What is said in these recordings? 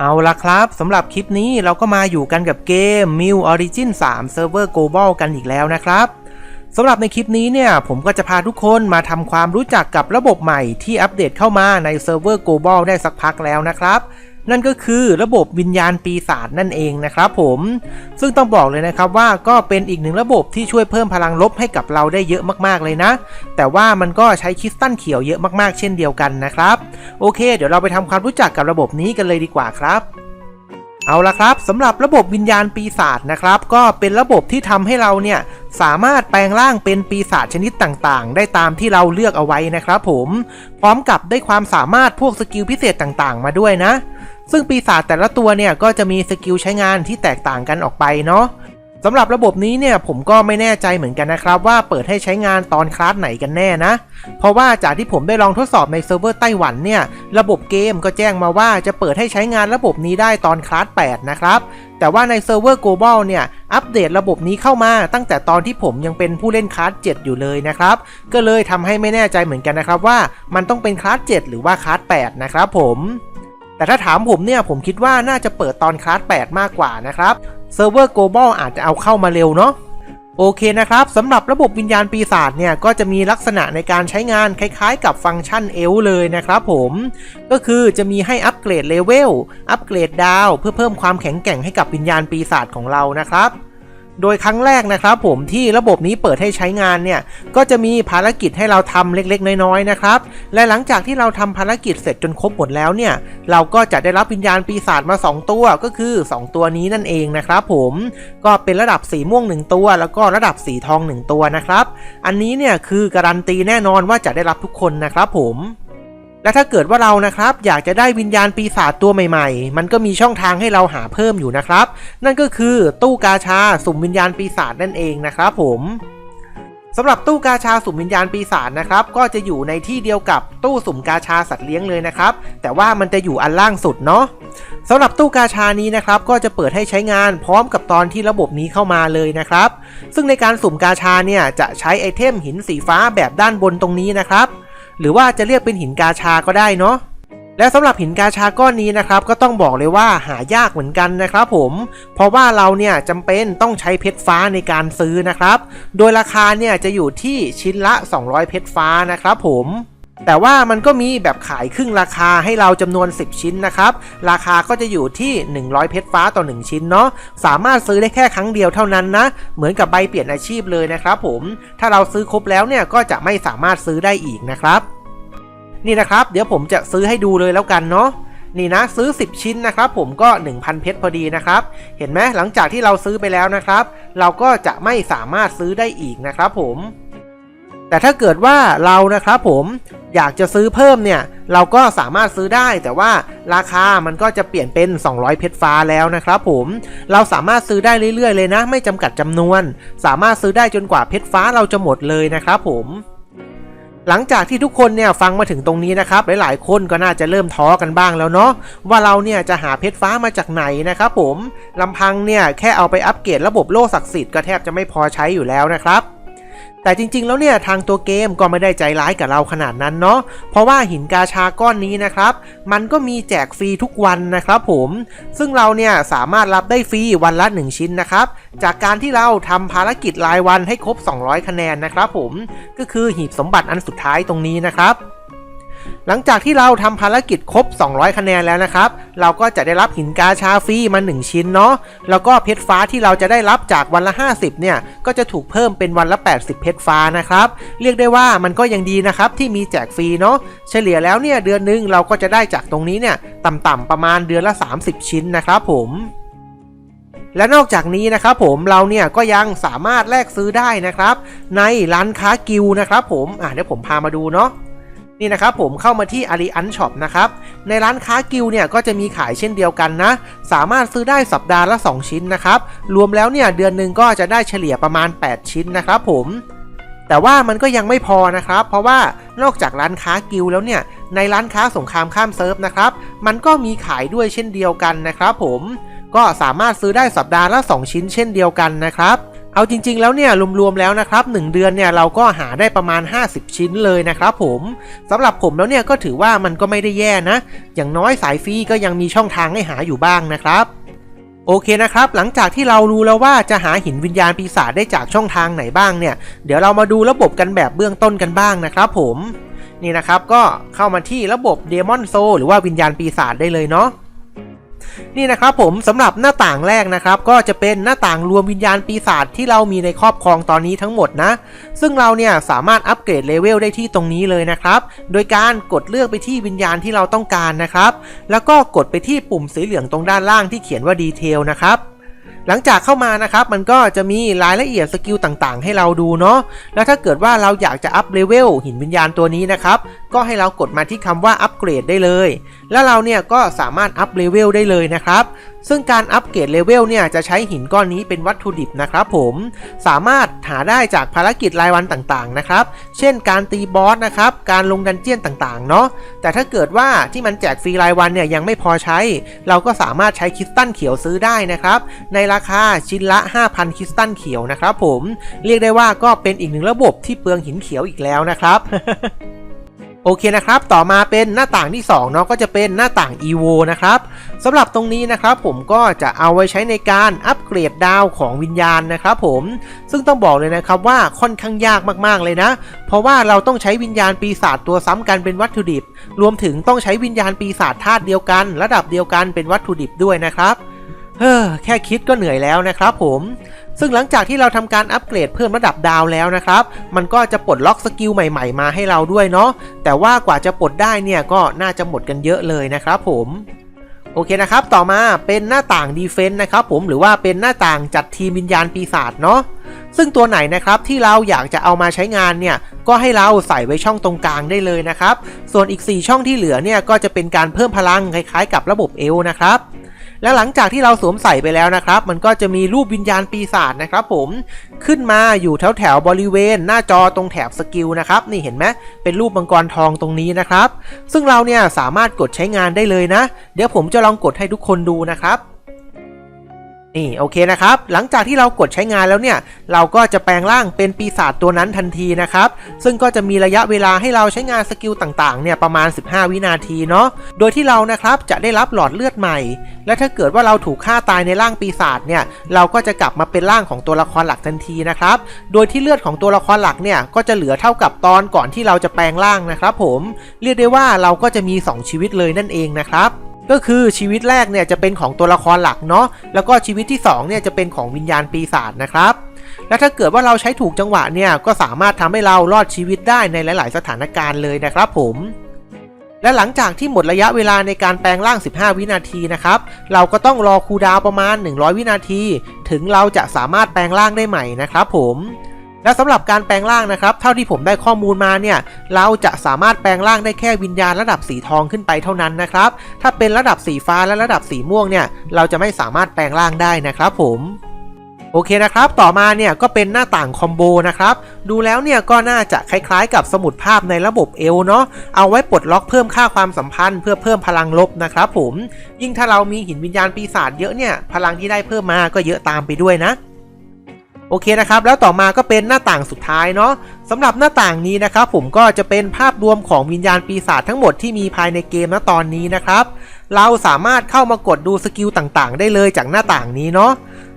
เอาละครับสำหรับคลิปนี้เราก็มาอยู่กันกับเกม m i l Origin 3 Server Global กันอีกแล้วนะครับสำหรับในคลิปนี้เนี่ยผมก็จะพาทุกคนมาทำความรู้จักกับระบบใหม่ที่อัปเดตเข้ามาในเซิร์ฟเวอร์ Global ได้สักพักแล้วนะครับ นั่นก็คือระบบวิญญาณปีศาจนั่นเองนะครับผมซึ่งต้องบอกเลยนะครับว่าก็เป็นอีกหนึ่งระบบที่ช่วยเพิ่มพลังลบให้กับเราได้เยอะมากๆเลยนะ แต่ว่ามันก็ใช้คริสตัลเขียวเยอะมากๆ เช่นเดียวกันนะครับโอเค เดี๋ยวเราไปทำความรู้จักกับระบบนี้กันเลยดีกว่าครับเอาละครับสำหรับระบบวิญญาณปีศาจนะครับ ก็เป็นระบบที่ทำให้เราเนี่ยสามารถแปลงร่างเป็นปีศาจชนิดต่างๆ ได้ตามที่เราเลือกเอาไว้นะครับผมพร้อมกับได้ความสามารถพวกสกิลพิเศษต่างๆ มาด้วยนะ ซึ่งปีศาจแต่ละตัวเนี่ยก็จะมีสกิลใช้งานที่แตกต่างกันออกไปเนาะสำหรับระบบนี้เนี่ยผมก็ไม่แน่ใจเหมือนกันนะครับ ว่าเปิดให้ใช้งานตอนคลาสไหนกันแน่นะ เพราะว่าจากที่ผมได้ลองทดสอบในเซิร์ฟเวอร์ไต้หวันเนี่ย ระบบเกมก็แจ้งมาว่าจะเปิดให้ใช้งานระบบนี้ได้ตอนคลาส 8 นะครับ แต่ว่าในเซิร์ฟเวอร์ global เนี่ย อัปเดตระบบนี้เข้ามาตั้งแต่ตอนที่ผมยังเป็นผู้เล่นคลาส 7 อยู่เลยนะครับ ก็เลยทำให้ไม่แน่ใจเหมือนกันนะครับว่ามันต้องเป็นคลาส 7 หรือว่าคลาส 8 นะครับผม แต่ถ้าถามผมเนี่ยผมคิดว่าน่าจะเปิดตอนคลาส 8 มากกว่านะครับ เซิร์ฟเวอร์ global อาจจะเอาเข้ามาเร็วเนาะโอเคนะครับสำหรับระบบวิญญาณปีศาจเนี่ยก็จะมีลักษณะในการใช้งานคล้ายๆ กับฟังก์ชันเอลเลยนะครับผมก็คือจะมีให้อัปเกรดเลเวลอัปเกรดดาว เพื่อเพิ่มความแข็งแกร่งให้กับวิญญาณปีศาจของเรานะครับ โดยครั้งแรกนะครับผมที่ระบบนี้เปิดให้ใช้งานเนี่ยก็จะมีภารกิจให้เราทำเล็กๆ น้อยๆนะครับและหลังจากที่เราทำภารกิจเสร็จจนครบหมดแล้วเนี่ยเราก็จะได้รับวิญญาณปีศาจมา 2 ตัวก็คือ 2 ตัวนี้นั่นเองนะครับผมก็เป็นระดับสีม่วง 1 ตัว แล้วก็ระดับสีทอง 1 ตัวนะครับ อันนี้เนี่ยคือการันตีแน่นอนว่าจะได้รับทุกคนนะครับผม และถ้าเกิดว่าเรานะครับอยากจะได้วิญญาณปีศาจตัวใหม่ๆ มันก็มีช่องทางให้เราหาเพิ่มอยู่นะครับ นั่นก็คือตู้กาชาสุ่มวิญญาณปีศาจนั่นเองนะครับผมสำหรับตู้กาชาสุ่มวิญญาณปีศาจนะครับ ก็จะอยู่ในที่เดียวกับตู้สุ่มกาชาสัตว์เลี้ยงเลยนะครับ แต่ว่ามันจะอยู่อันล่างสุดเนาะสำหรับตู้กาชานี้นะครับ ก็จะเปิดให้ใช้งานพร้อมกับตอนที่ระบบนี้เข้ามาเลยนะครับ ซึ่งในการสุ่มกาชาเนี่ยจะใช้ไอเทมหินสีฟ้าแบบด้านบนตรงนี้นะครับ หรือว่าจะเรียกเป็นหินกาชาก็ได้เนาะและสำหรับหินกาชาก้อนนี้นะครับ ก็ต้องบอกเลยว่าหายากเหมือนกันนะครับผม เพราะว่าเราเนี่ยจำเป็นต้องใช้เพชรฟ้าในการซื้อนะครับ โดยราคาเนี่ยจะอยู่ที่ชิ้นละ 200 เพชรฟ้านะครับผม แต่ว่ามันก็มีแบบขายครึ่งราคาให้เราจำนวน 10 ชิ้นนะครับ ราคาก็จะอยู่ที่ 100 เพชรฟ้าต่อ 1 ชิ้นเนาะ สามารถซื้อได้แค่ครั้งเดียวเท่านั้นนะ เหมือนกับใบเปลี่ยนอาชีพเลยนะครับผม ถ้าเราซื้อครบแล้วเนี่ยก็จะไม่สามารถซื้อได้อีกนะครับ นี่นะครับ เดี๋ยวผมจะซื้อให้ดูเลยแล้วกันเนาะนี่นะซื้อ 10 ชิ้นนะครับผมก็ 1,000 เพชรพอดีนะครับ เห็นไหมหลังจากที่เราซื้อไปแล้วนะครับ เราก็จะไม่สามารถซื้อได้อีกนะครับผม แต่ถ้าเกิดว่าเรานะครับผมอยากจะซื้อเพิ่มเนี่ย เราก็สามารถซื้อได้ แต่ว่าราคามันก็จะเปลี่ยนเป็น 200 เพชรฟ้าแล้วนะครับผมเราสามารถซื้อได้เรื่อยๆเลยนะ ไม่จำกัดจำนวน สามารถซื้อได้จนกว่าเพชรฟ้าเราจะหมดเลยนะครับผมหลังจากที่ทุกคนเนี่ยฟังมาถึงตรงนี้นะครับหลายๆคนก็น่าจะเริ่มท้อกันบ้างแล้วเนาะว่าเราเนี่ยจะหาเพชรฟ้ามาจากไหนนะครับผมลำพังเนี่ยแค่เอาไปอัปเกรดระบบโล่ศักดิ์สิทธิ์ก็แทบจะไม่พอใช้อยู่แล้วนะครับ แต่จริงๆ แล้วเนี่ยทางตัวเกมก็ไม่ได้ใจร้ายกับเราขนาดนั้นเนาะ เพราะว่าหินกาชาก้อนนี้นะครับ มันก็มีแจกฟรีทุกวันนะครับผม ซึ่งเราเนี่ยสามารถรับได้ฟรีวันละ 1 ชิ้นนะครับ จากการที่เราทำภารกิจรายวันให้ครบ 200 คะแนนนะครับผม ก็คือหีบสมบัติอันสุดท้ายตรงนี้นะครับ หลังจากที่เราทำภารกิจครบ 200 คะแนนแล้วนะครับ เราก็จะได้รับหินกาชาฟรีมา 1 ชิ้นเนาะ แล้วก็เพชรฟ้าที่เราจะได้รับจากวันละ 50 เนี่ย ก็จะถูกเพิ่มเป็นวันละ 80 เพชรฟ้านะครับ เรียกได้ว่ามันก็ยังดีนะครับที่มีแจกฟรีเนาะ เฉลี่ยแล้วเนี่ยเดือนหนึงเราก็จะได้จากตรงนี้เนี่ยต่ำๆประมาณเดือนละ 30 ชิ้นนะครับผมและนอกจากนี้นะครับผมเราเนี่ยก็ยังสามารถแลกซื้อได้นะครับ ในร้านค้ากิลด์นะครับผมอะเดี๋ยวผมพามาดูเนาะ นี่นะครับผมเข้ามาที่ a r i a n Shop นะครับในร้านค้ากิลเนี่ยก็จะมีขายเช่นเดียวกันนะ สามารถซื้อได้สัปดาห์ละ 2 ชิ้นนะครับ รวมแล้วเนี่ยเดือนหนึ่งก็จะได้เฉลี่ยประมาณ 8 ชิ้นนะครับผมแต่ว่ามันก็ยังไม่พอนะครับ เพราะว่านอกจากร้านค้ากิลแล้วเนี่ยในร้านค้าสงครามข้ามเซิร์ฟนะครับ มันก็มีขายด้วยเช่นเดียวกันนะครับผมก็สามารถซื้อได้สัปดาห์ละ 2 ชิ้นเช่นเดียวกันนะครับ เอาจริง ๆ แล้วเนี่ยรวมๆแล้วนะครับ 1 เดือนเนี่ยเราก็หาได้ประมาณ 50 ชิ้นเลยนะครับผมสำหรับผมแล้วเนี่ยก็ถือว่ามันก็ไม่ได้แย่นะ อย่างน้อยสายฟรีก็ยังมีช่องทางให้หาอยู่บ้างนะครับโอเคนะครับ หลังจากที่เรารู้แล้วว่าจะหาหินวิญญาณปีศาจได้จากช่องทางไหนบ้างเนี่ย เดี๋ยวเรามาดูระบบกันแบบเบื้องต้นกันบ้างนะครับผม นี่นะครับก็เข้ามาที่ระบบ Demon Soul หรือว่าวิญญาณปีศาจได้เลยเนาะ นี่นะครับผมสำหรับหน้าต่างแรกนะครับก็จะเป็นหน้าต่างรวมวิญญาณปีศาจที่เรามีในครอบครองตอนนี้ทั้งหมดนะ ซึ่งเราเนี่ยสามารถอัปเกรดเลเวลได้ที่ตรงนี้เลยนะครับ โดยการกดเลือกไปที่วิญญาณที่เราต้องการนะครับ แล้วก็กดไปที่ปุ่มสีเหลืองตรงด้านล่างที่เขียนว่าดีเทลนะครับหลังจากเข้ามานะครับมันก็จะมีรายละเอียดสกิลต่างๆ ให้เราดูเนาะแล้วถ้าเกิดว่าเราอยากจะอัพเลเวลหินวิญญาณตัวนี้นะครับ ก็ให้เรากดมาที่คำว่าอัปเกรดได้เลย แล้วเราเนี่ยก็สามารถอัพเลเวลได้เลยนะครับ ซึ่งการอัปเกรดเลเวลเนี่ยจะใช้หินก้อนนี้เป็นวัตถุดิบนะครับผม สามารถหาได้จากภารกิจรายวันต่างๆนะครับ เช่นการตีบอสนะครับ การลงดันเจียนต่างๆเนาะ แต่ถ้าเกิดว่าที่มันแจกฟรีรายวันเนี่ยยังไม่พอใช้ เราก็สามารถใช้คริสตัลเขียวซื้อได้นะครับ ในราคาชิ้นละ 5,000 คริสตัลเขียวนะครับผม เรียกได้ว่าก็เป็นอีกหนึ่งระบบที่เปลืองหินเขียวอีกแล้วนะครับ โอเคนะครับ ต่อมาเป็นหน้าต่างที่2เนาะก็จะเป็นหน้าต่าง EVO นะครับสำหรับตรงนี้นะครับ ผมก็จะเอาไว้ใช้ในการอัปเกรดดาวของวิญญาณนะครับผมซึ่งต้องบอกเลยนะครับว่าค่อนข้างยากมากๆเลยนะ เพราะว่าเราต้องใช้วิญญาณปีศาจตัวซ้ำกันเป็นวัตถุดิบ รวมถึงต้องใช้วิญญาณปีศาจธาตุเดียวกัน ระดับเดียวกันเป็นวัตถุดิบด้วยนะครับเฮ้อแค่คิดก็เหนื่อยแล้วนะครับผม ซึ่งหลังจากที่เราทำการอัปเกรดเพิ่มระดับดาวแล้วนะครับ มันก็จะปลดล็อกสกิลใหม่ๆ มาให้เราด้วยเนาะ แต่ว่ากว่าจะปลดได้เนี่ยก็น่าจะหมดกันเยอะเลยนะครับผมโอเคนะครับ ต่อมาเป็นหน้าต่างดีเฟนต์นะครับผม หรือว่าเป็นหน้าต่างจัดทีมวิญญาณปีศาจเนาะ ซึ่งตัวไหนนะครับที่เราอยากจะเอามาใช้งานเนี่ย ก็ให้เราใส่ไว้ช่องตรงกลางได้เลยนะครับ ส่วนอีก 4 ช่องที่เหลือเนี่ยก็จะเป็นการเพิ่มพลังคล้ายๆ กับระบบเอลนะครับ และหลังจากที่เราสวมใส่ไปแล้วนะครับ มันก็จะมีรูปวิญญาณปีศาจนะครับผมขึ้นมาอยู่แถวแถวบริเวณ หน้าจอตรงแถบสกิลนะครับนี่เห็นไหมเป็นรูปมังกรทองตรงนี้นะครับ ซึ่งเราเนี่ยสามารถกดใช้งานได้เลยนะ เดี๋ยวผมจะลองกดให้ทุกคนดูนะครับ นี่โอเคนะครับ หลังจากที่เรากดใช้งานแล้วเนี่ย เราก็จะแปลงร่างเป็นปีศาจตัวนั้นทันทีนะครับ ซึ่งก็จะมีระยะเวลาให้เราใช้งานสกิลต่างๆ เนี่ยประมาณ 15 วินาทีเนาะ โดยที่เรานะครับจะได้รับหลอดเลือดใหม่ และถ้าเกิดว่าเราถูกฆ่าตายในร่างปีศาจเนี่ย เราก็จะกลับมาเป็นร่างของตัวละครหลักทันทีนะครับ โดยที่เลือดของตัวละครหลักเนี่ยก็จะเหลือเท่ากับตอนก่อนที่เราจะแปลงร่างนะครับ ผม เรียกได้ว่าเราก็จะมี 2 ชีวิตเลยนั่นเองนะครับ ก็คือชีวิตแรกเนี่ยจะเป็นของตัวละครหลักเนาะแล้วก็ชีวิตที่2เนี่ยจะเป็นของวิญญาณปีศาจนะครับและถ้าเกิดว่าเราใช้ถูกจังหวะเนี่ยก็สามารถทำให้เรารอดชีวิตได้ในหลาย ๆ สถานการณ์เลยนะครับผมและหลังจากที่หมดระยะเวลาในการแปลงร่าง 15 วินาทีนะครับ เราก็ต้องรอคูดาวประมาณ 100 วินาที ถึงเราจะสามารถแปลงร่างได้ใหม่นะครับผม และสำหรับการแปลงร่างนะครับ เท่าที่ผมได้ข้อมูลมาเนี่ย เราจะสามารถแปลงร่างได้แค่วิญญาณระดับสีทองขึ้นไปเท่านั้นนะครับ ถ้าเป็นระดับสีฟ้าและระดับสีม่วงเนี่ย เราจะไม่สามารถแปลงร่างได้นะครับผมโอเคนะครับ ต่อมาเนี่ยก็เป็นหน้าต่างคอมโบนะครับ ดูแล้วเนี่ยก็น่าจะคล้ายๆ กับสมุดภาพในระบบเอลเนาะ เอาไว้ปลดล็อกเพิ่มค่าความสัมพันธ์เพื่อเพิ่มพลังลบนะครับผม ยิ่งถ้าเรามีหินวิญญาณปีศาจเยอะเนี่ย พลังที่ได้เพิ่มมาก็เยอะตามไปด้วยนะ โอเคนะครับ แล้วต่อมาก็เป็นหน้าต่างสุดท้ายเนาะสำหรับหน้าต่างนี้นะครับผมก็จะเป็นภาพรวมของวิญญาณปีศาจทั้งหมดที่มีภายในเกมณตอนนี้นะครับ เราสามารถเข้ามากดดูสกิลต่างๆ ได้เลยจากหน้าต่างนี้เนาะ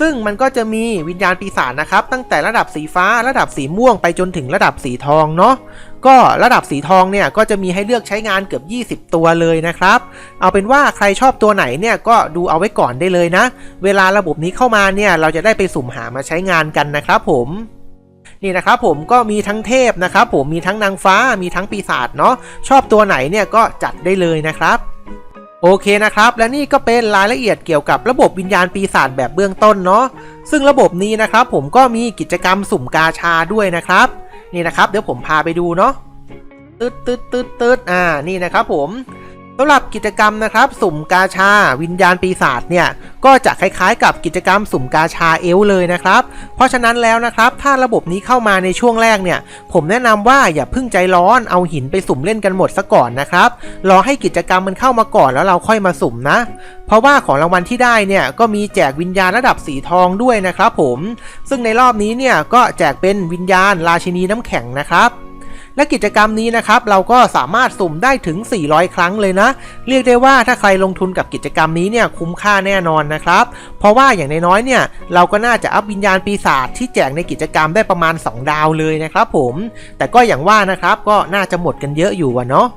ซึ่งมันก็จะมีวิญญาณปีศาจนะครับ ตั้งแต่ระดับสีฟ้าระดับสีม่วงไปจนถึงระดับสีทองเนาะก็ระดับสีทองเนี่ยก็จะมีให้เลือกใช้งานเกือบ 20 ตัวเลยนะครับ เอาเป็นว่าใครชอบตัวไหนเนี่ยก็ดูเอาไว้ก่อนได้เลยนะ เวลาระบบนี้เข้ามาเนี่ยเราจะได้ไปสุ่มหามาใช้งานกันนะครับผมนี่นะครับผมก็มีทั้งเทพนะครับผมมีทั้งนางฟ้ามีทั้งปีศาจเนาะชอบตัวไหนเนี่ยก็จัดได้เลยนะครับ โอเคนะครับ และนี่ก็เป็นรายละเอียดเกี่ยวกับระบบวิญญาณปีศาจแบบเบื้องต้นเนาะซึ่งระบบนี้นะครับผมก็มีกิจกรรมสุ่มกาชาด้วยนะครับ นี่นะครับ เดี๋ยวผมพาไปดูเนาะตึ๊ดตึ๊ดตึ๊ดตึ๊ดอ่านี่นะครับผม สำหรับกิจกรรมนะครับ สุ่มกาชาวิญญาณปีศาจเนี่ยก็จะคล้ายๆ กับกิจกรรมสุ่มกาชาเอลเลยนะครับ เพราะฉะนั้นแล้วนะครับถ้าระบบนี้เข้ามาในช่วงแรกเนี่ย ผมแนะนำว่าอย่าพิ่งใจร้อนเอาหินไปสุ่มเล่นกันหมดซะก่อนนะครับรอให้กิจกรรมมันเข้ามาก่อนแล้วเราค่อยมาสุ่มนะ เพราะว่าของรางวัลที่ได้เนี่ยก็มีแจกวิญญาณระดับสีทองด้วยนะครับผม ซึ่งในรอบนี้เนี่ยก็แจกเป็นวิญญาณราชินีน้ำแข็งนะครับ และกิจกรรมนี้นะครับเราก็สามารถสุ่มได้ถึง 400 ครั้งเลยนะ เรียกได้ว่าถ้าใครลงทุนกับกิจกรรมนี้เนี่ยคุ้มค่าแน่นอนนะครับ เพราะว่าอย่างน้อยๆเนี่ยเราก็น่าจะอัพวิญญาณปีศาจที่แจกในกิจกรรมได้ประมาณ 2 ดาวเลยนะครับผม แต่ก็อย่างว่านะครับก็น่าจะหมดกันเยอะอยู่วะเนาะ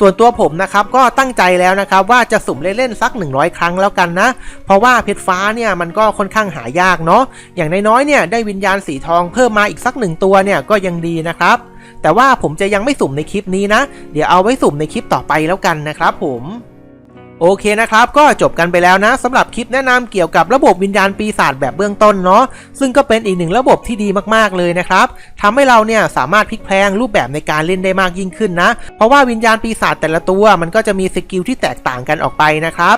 ส่วนตัวผมนะครับก็ตั้งใจแล้วนะครับว่าจะสุ่มเล่นๆสัก 100 ครั้งแล้วกันนะ เพราะว่าเพชรฟ้าเนี่ยมันก็ค่อนข้างหายากเนาะอย่างน้อยๆเนี่ยได้วิญญาณสีทองเพิ่มมาอีกสักหนึ่งตัวเนี่ยก็ยังดีนะครับ แต่ว่าผมจะยังไม่สุ่มในคลิปนี้นะ เดี๋ยวเอาไว้สุ่มในคลิปต่อไปแล้วกันนะครับผม โอเคนะครับ ก็จบกันไปแล้วนะสำหรับคลิปแนะนำเกี่ยวกับระบบวิญญาณปีศาจแบบเบื้องต้นเนาะซึ่งก็เป็นอีกหนึ่งระบบที่ดีมากๆเลยนะครับทำให้เราเนี่ยสามารถพลิกแพลงรูปแบบในการเล่นได้มากยิ่งขึ้นนะ เพราะว่าวิญญาณปีศาจแต่ละตัวมันก็จะมีสกิลที่แตกต่างกันออกไปนะครับ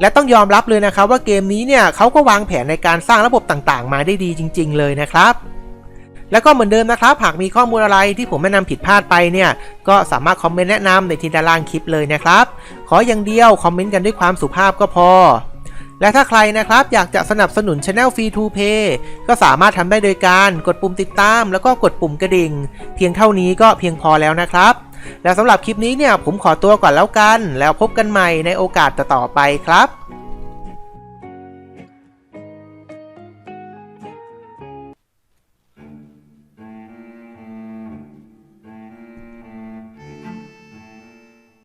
และต้องยอมรับเลยนะครับว่าเกมนี้เนี่ยเขาก็วางแผนในการสร้างระบบต่างๆ มาได้ดีจริง ๆ เลยนะครับ แล้วก็เหมือนเดิมนะครับ หากมีข้อมูลอะไรที่ผมแนะนำผิดพลาดไปเนี่ย ก็สามารถคอมเมนต์แนะนำในที่ด้านล่างคลิปเลยนะครับ ขออย่างเดียวคอมเมนต์กันด้วยความสุภาพก็พอ และถ้าใครนะครับอยากจะสนับสนุน Channel Free to pay ก็สามารถทำได้โดยการกดปุ่มติดตาม แล้วก็กดปุ่มกระดิ่ง เพียงเท่านี้ก็เพียงพอแล้วนะครับและสำหรับคลิปนี้เนี่ยผมขอตัวก่อนแล้วกัน แล้วพบกันใหม่ในโอกาสต่อๆไปครับ